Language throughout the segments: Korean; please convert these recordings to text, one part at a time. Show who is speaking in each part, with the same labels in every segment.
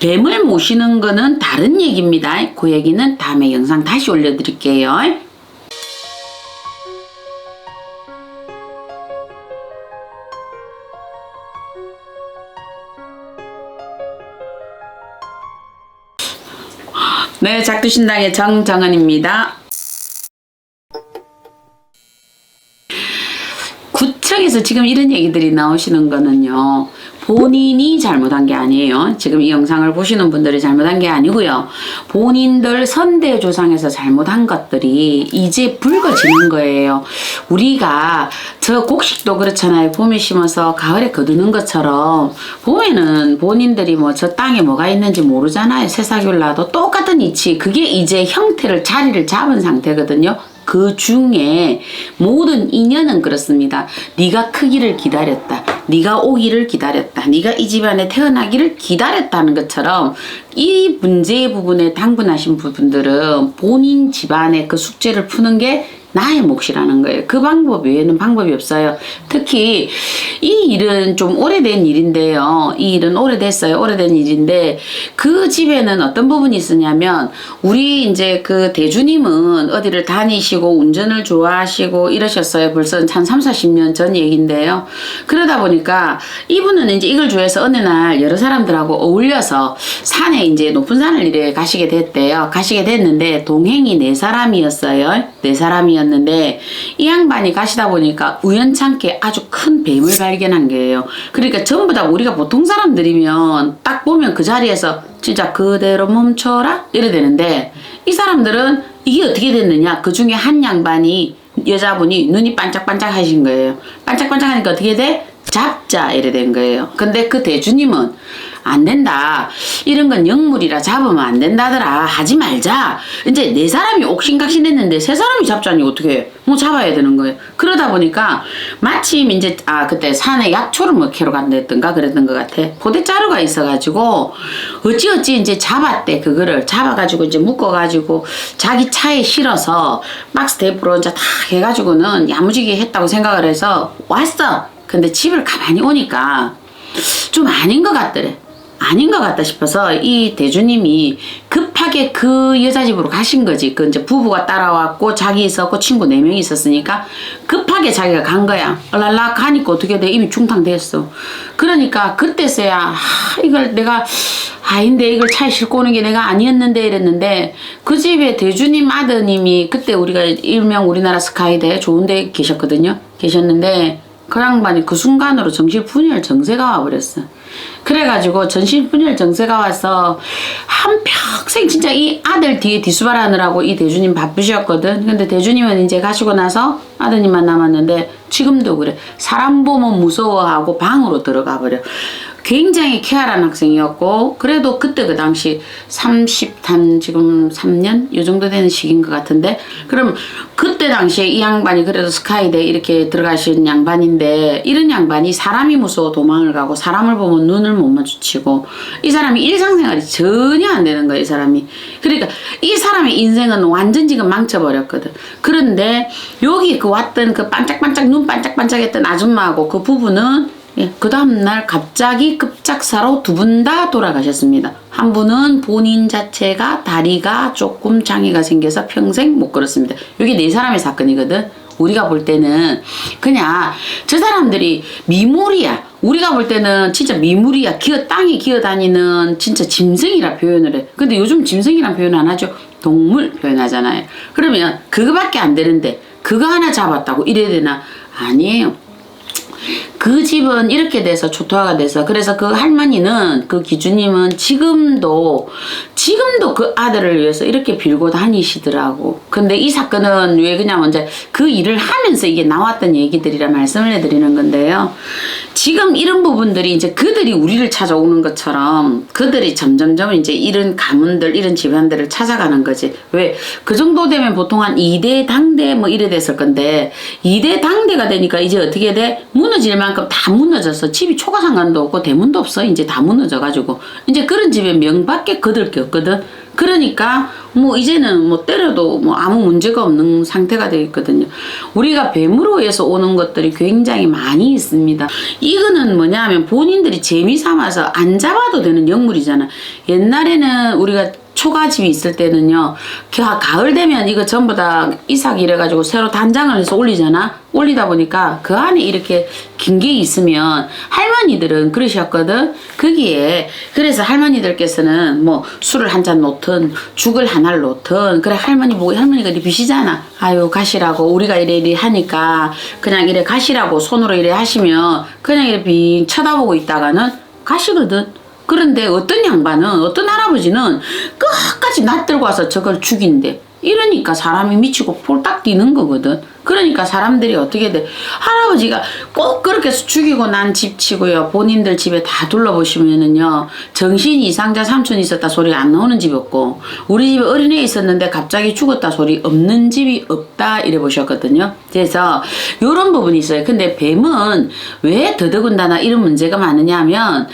Speaker 1: 뱀을 모시는 거는 다른 얘기입니다. 그 얘기는 다음에 영상 다시 올려드릴게요. 네, 작두신당의 정정은입니다. 구청에서 지금 이런 얘기들이 나오시는 거는요. 본인이 잘못한 게 아니에요. 지금 이 영상을 보시는 분들이 잘못한 게 아니고요. 본인들 선대 조상에서 잘못한 것들이 이제 불거지는 거예요. 우리가 저 곡식도 그렇잖아요. 봄에 심어서 가을에 거두는 것처럼 봄에는 본인들이 뭐 저 땅에 뭐가 있는지 모르잖아요. 새싹을 놔도 똑같은 이치. 그게 이제 형태를 자리를 잡은 상태거든요. 그 중에 모든 인연은 그렇습니다. 네가 크기를 기다렸다. 네가 오기를 기다렸다. 네가 이 집안에 태어나기를 기다렸다는 것처럼 이 문제의 부분에 당분하신 부분들은 본인 집안의 그 숙제를 푸는 게 나의 몫이라는 거예요. 그 방법 외에는 방법이 없어요. 특히 이 일은 좀 오래된 일인데요. 이 일은 오래됐어요. 오래된 일인데 그 집에는 어떤 부분이 있으냐면 우리 이제 그 대주님은 어디를 다니시고 운전을 좋아하시고 이러셨어요. 벌써 한 3, 40년 전 얘기인데요. 그러다 보니까 이분은 이제 이걸 좋아해서 어느 날 여러 사람들하고 어울려서 산에 이제 높은 산을 이래 가시게 됐대요. 가시게 됐는데 동행이 네 사람이었어요. 네 사람이 었는데 이 양반이 가시다 보니까 우연찮게 아주 큰 뱀을 발견한 거예요. 그러니까 전부 다 우리가 보통 사람들이면 딱 보면 그 자리에서 진짜 그대로 멈춰라 이래 되는데 이 사람들은 이게 어떻게 됐느냐 그 중에 한 양반이 여자분이 눈이 반짝반짝 하신 거예요. 반짝반짝 하니까 어떻게 돼? 잡자 이래 된 거예요. 근데 그 대주님은 안 된다. 이런 건 영물이라 잡으면 안 된다더라. 하지 말자. 이제 네 사람이 옥신각신 했는데 세 사람이 잡자니 어떻게 해? 뭐 잡아야 되는 거예요. 그러다 보니까 마침 이제 아 그때 산에 약초를 뭐 캐러 간다던가 그랬던 것 같아. 포대자루가 있어가지고 어찌어찌 이제 잡았대 그거를 잡아가지고 이제 묶어가지고 자기 차에 실어서 박스 테이프로 이제 다 해가지고는 야무지게 했다고 생각을 해서 왔어. 근데 집을 가만히 오니까 좀 아닌 것 같더래. 아닌 것 같다 싶어서 이 대주님이 급하게 그 여자 집으로 가신 거지. 그 이제 부부가 따라왔고 자기 있었고 친구 네 명이 있었으니까 급하게 자기가 간 거야. 얼랄라 가니까 어떻게 돼? 이미 중탕됐어. 그러니까 그때서야 하, 이걸 내가 아닌데 이걸 차에 싣고 오는 게 내가 아니었는데 이랬는데 그 집에 대주님 아드님이 그때 우리가 일명 우리나라 스카이대 좋은 데 계셨거든요. 계셨는데 그 양반이 그 순간으로 정신분열 정세가 와버렸어. 그래가지고 정신분열 정세가 와서 한 평생 진짜 이 아들 뒤에 뒤수발하느라고 이 대주님 바쁘셨거든. 근데 대주님은 이제 가시고 나서 아드님만 남았는데 지금도 그래. 사람 보면 무서워하고 방으로 들어가 버려. 굉장히 쾌활한 학생이었고 그래도 그때 그 당시 30한 지금 3년? 요 정도 되는 시기인 것 같은데 그럼 그때 당시에 이 양반이 그래도 스카이대 이렇게 들어가신 양반인데 이런 양반이 사람이 무서워 도망을 가고 사람을 보면 눈을 못 마주치고 이 사람이 일상생활이 전혀 안 되는 거야 이 사람이. 그러니까 이 사람의 인생은 완전 지금 망쳐버렸거든. 그런데 여기 그 왔던 그 반짝반짝 눈 반짝반짝했던 아줌마하고 그 부부는 예, 그 다음날 갑자기 급작사로 두 분 다 돌아가셨습니다. 한 분은 본인 자체가 다리가 조금 장애가 생겨서 평생 못 걸었습니다. 여기 네 사람의 사건이거든. 우리가 볼 때는 그냥 저 사람들이 미물이야. 우리가 볼 때는 진짜 미물이야. 기어 땅에 기어 다니는 진짜 짐승이라 표현을 해. 근데 요즘 짐승이란 표현 안 하죠. 동물 표현하잖아요. 그러면 그거밖에 안 되는데 그거 하나 잡았다고 이래야 되나? 아니에요. 그 집은 이렇게 돼서 초토화가 돼서 그래서 그 할머니는 그 기주님은 지금도 지금도 그 아들을 위해서 이렇게 빌고 다니시더라고. 근데 이 사건은 왜 그냐면 이제 그 일을 하면서 이게 나왔던 얘기들이라 말씀을 해드리는 건데요. 지금 이런 부분들이 이제 그들이 우리를 찾아오는 것처럼 그들이 점점점 이제 이런 가문들 이런 집안들을 찾아가는 거지. 왜 그 정도 되면 보통 한 2대 당대 뭐 이래 됐을 건데 2대 당대가 되니까 이제 어떻게 돼? 무너질 만큼 다 무너져서 집이 초가상관도 없고 대문도 없어. 이제 다 무너져 가지고 이제 그런 집에 명밖에 거들 게 없거든. 그러니까 뭐 이제는 뭐 때려도 뭐 아무 문제가 없는 상태가 되어 있거든요. 우리가 뱀으로 해서 오는 것들이 굉장히 많이 있습니다. 이거는 뭐냐면 본인들이 재미 삼아서 안 잡아도 되는 약물이잖아. 옛날에는 우리가 초가집이 있을 때는요, 가, 가을 되면 이거 전부 다 이삭 이래가지고 새로 단장을 해서 올리잖아? 올리다 보니까 그 안에 이렇게 긴 게 있으면 할머니들은 그러셨거든? 거기에, 그래서 할머니들께서는 뭐 술을 한 잔 놓든 죽을 하나를 놓든, 그래 할머니 보고 할머니가 이리 비시잖아. 아유, 가시라고. 우리가 이래 이래 하니까 그냥 이래 가시라고 손으로 이래 하시면 그냥 이래 빙 쳐다보고 있다가는 가시거든. 그런데 어떤 양반은 어떤 할아버지는 끝까지 낯들고 와서 저걸 죽인대. 이러니까 사람이 미치고 폴딱 뛰는 거거든. 그러니까 사람들이 어떻게 돼? 할아버지가 꼭 그렇게 죽이고 난 집 치고요. 본인들 집에 다 둘러보시면은요. 정신 이상자 삼촌 있었다 소리 안 나오는 집 없고, 우리 집에 어린애 있었는데 갑자기 죽었다 소리 없는 집이 없다 이래 보셨거든요. 그래서 요런 부분이 있어요. 근데 뱀은 왜 더더군다나 이런 문제가 많으냐 하면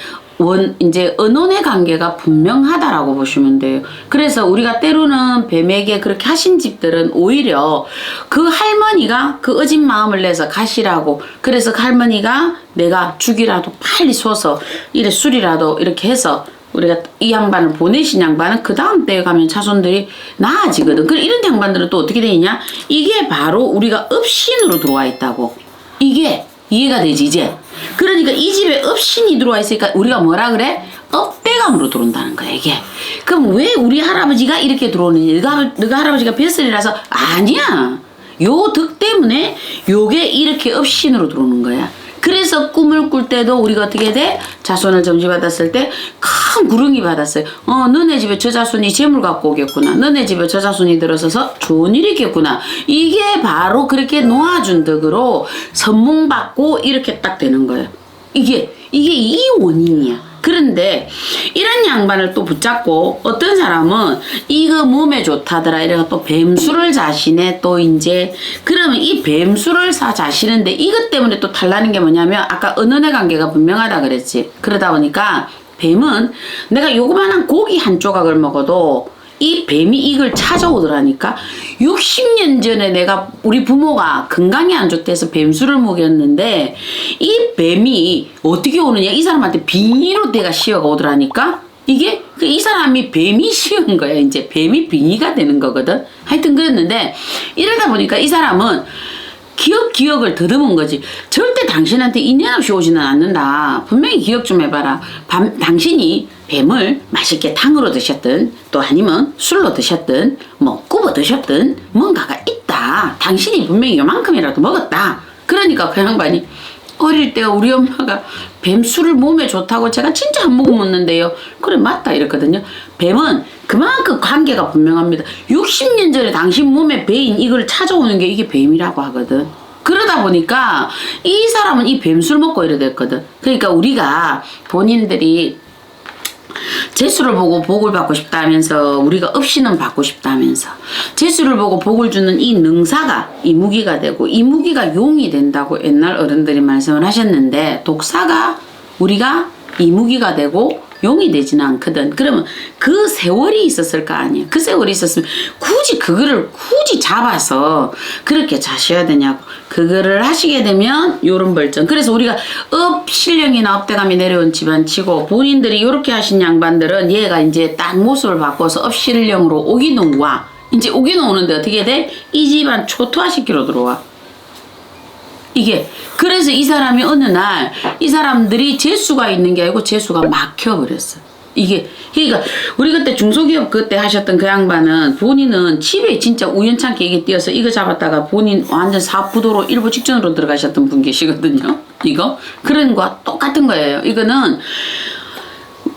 Speaker 1: 원 이제 은혼의 관계가 분명하다라고 보시면 돼요. 그래서 우리가 때로는 뱀에게 그렇게 하신 집들은 오히려 그 할머니가 그 어진 마음을 내서 가시라고 그래서 그 할머니가 내가 죽이라도 빨리 쏘서 이래 술이라도 이렇게 해서 우리가 이 양반을 보내신 양반은 그 다음 때에 가면 자손들이 나아지거든. 그 이런 양반들은 또 어떻게 되냐? 이게 바로 우리가 업신으로 들어와 있다고. 이게 이해가 되지 이제. 그러니까 이 집에 업신이 들어와 있으니까 우리가 뭐라 그래? 업대감으로 들어온다는 거야 이게. 그럼 왜 우리 할아버지가 이렇게 들어오느냐? 너가 너가 할아버지가 뱃슬이라서 아니야. 요덕 때문에 요게 이렇게 업신으로 들어오는 거야. 그래서 꿈을 꿀 때도 우리가 어떻게 돼? 자손을 점지받았을 때 큰 구릉이 받았어요. 어, 너네 집에 저 자손이 재물 갖고 오겠구나. 너네 집에 저 자손이 들어서서 좋은 일이 있겠구나. 이게 바로 그렇게 놓아준 덕으로 선몽받고 이렇게 딱 되는 거예요. 이게, 이게 이 원인이야. 그런데 양반을 또 붙잡고 어떤 사람은 이거 몸에 좋다더라 이래가 또 뱀수를 자신에 또 이제 그러면 이 뱀수를 사 자시는데 이것 때문에 또 탈나는 게 뭐냐면 아까 은은의 관계가 분명하다 그랬지. 그러다 보니까 뱀은 내가 요거만한 고기 한 조각을 먹어도 이 뱀이 이걸 찾아오더라니까. 60년 전에 내가 우리 부모가 건강이 안 좋대서 뱀수를 먹였는데 이 뱀이 어떻게 오느냐. 이 사람한테 빙의로 내가 씌어가 오더라니까 이게 그이 사람이 뱀이 씌운 거야 이제 뱀이 빙의가 되는 거거든 하여튼 그랬는데 이러다 보니까 이 사람은 기억 기억을 더듬은 거지. 절대 당신한테 인연 없이 오지는 않는다. 분명히 기억 좀 해봐라. 밤, 당신이 뱀을 맛있게 탕으로 드셨든 또 아니면 술로 드셨든 뭐 굽어 드셨든 뭔가가 있다. 당신이 분명히 요만큼이라도 먹었다. 그러니까 그 양반이 어릴 때 우리 엄마가 뱀술을 몸에 좋다고 제가 진짜 한 모금 먹는데요. 그래 맞다 이랬거든요. 뱀은 그만큼 관계가 분명합니다. 60년 전에 당신 몸에 배인 이걸 찾아오는 게 이게 뱀이라고 하거든. 그러다 보니까 이 사람은 이 뱀술 먹고 이래 됐거든. 그러니까 우리가 본인들이 재수를 보고 복을 받고 싶다면서 우리가 없이는 받고 싶다면서 재수를 보고 복을 주는 이 능사가 이 무기가 되고 이 무기가 용이 된다고 옛날 어른들이 말씀을 하셨는데 독사가 우리가 이 무기가 되고 용이 되지는 않거든. 그러면 그 세월이 있었을 거 아니야. 그 세월이 있었으면 굳이 그거를 굳이 잡아서 그렇게 자셔야 되냐고. 그거를 하시게 되면 요런 벌점. 그래서 우리가 업 실령이나 업대감이 내려온 집안치고 본인들이 요렇게 하신 양반들은 얘가 이제 딱 모습을 바꿔서 업 실령으로 오기농 와. 이제 오기농 오는데 어떻게 돼? 이 집안 초토화시키러 들어와. 이게 그래서 이 사람이 어느 날 이 사람들이 재수가 있는 게 아니고 재수가 막혀 버렸어. 이게 그러니까 우리 그때 중소기업 그때 하셨던 그 양반은 본인은 집에 진짜 우연찮게 이게 뛰어서 이거 잡았다가 본인 완전 사부도로 일부 직전으로 들어가셨던 분 계시거든요. 이거 그런 거와 똑같은 거예요. 이거는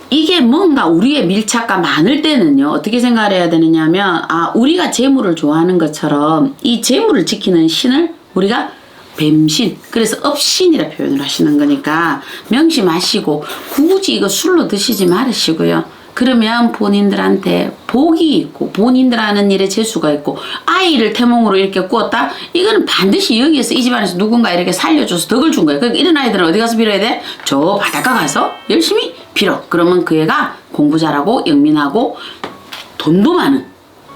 Speaker 1: 이게 뭔가 우리의 밀착과 많을 때는요 어떻게 생각을 해야 되느냐면 아 우리가 재물을 좋아하는 것처럼 이 재물을 지키는 신을 우리가 뱀신 그래서 업신이라 표현을 하시는 거니까 명심하시고 굳이 이거 술로 드시지 말으시고요. 그러면 본인들한테 복이 있고 본인들 하는 일에 재수가 있고 아이를 태몽으로 이렇게 꾸었다? 이거는 반드시 여기에서 이 집안에서 누군가 이렇게 살려줘서 덕을 준 거예요. 그러니까 이런 아이들은 어디 가서 빌어야 돼? 저 바닷가 가서 열심히 빌어. 그러면 그 애가 공부 잘하고 영민하고 돈도 많은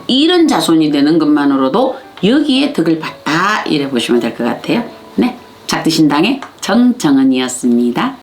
Speaker 1: 이런 자손이 되는 것만으로도 여기에 덕을 봤 다 이래 보시면 될 것 같아요. 네, 작두신당의 정정은이었습니다.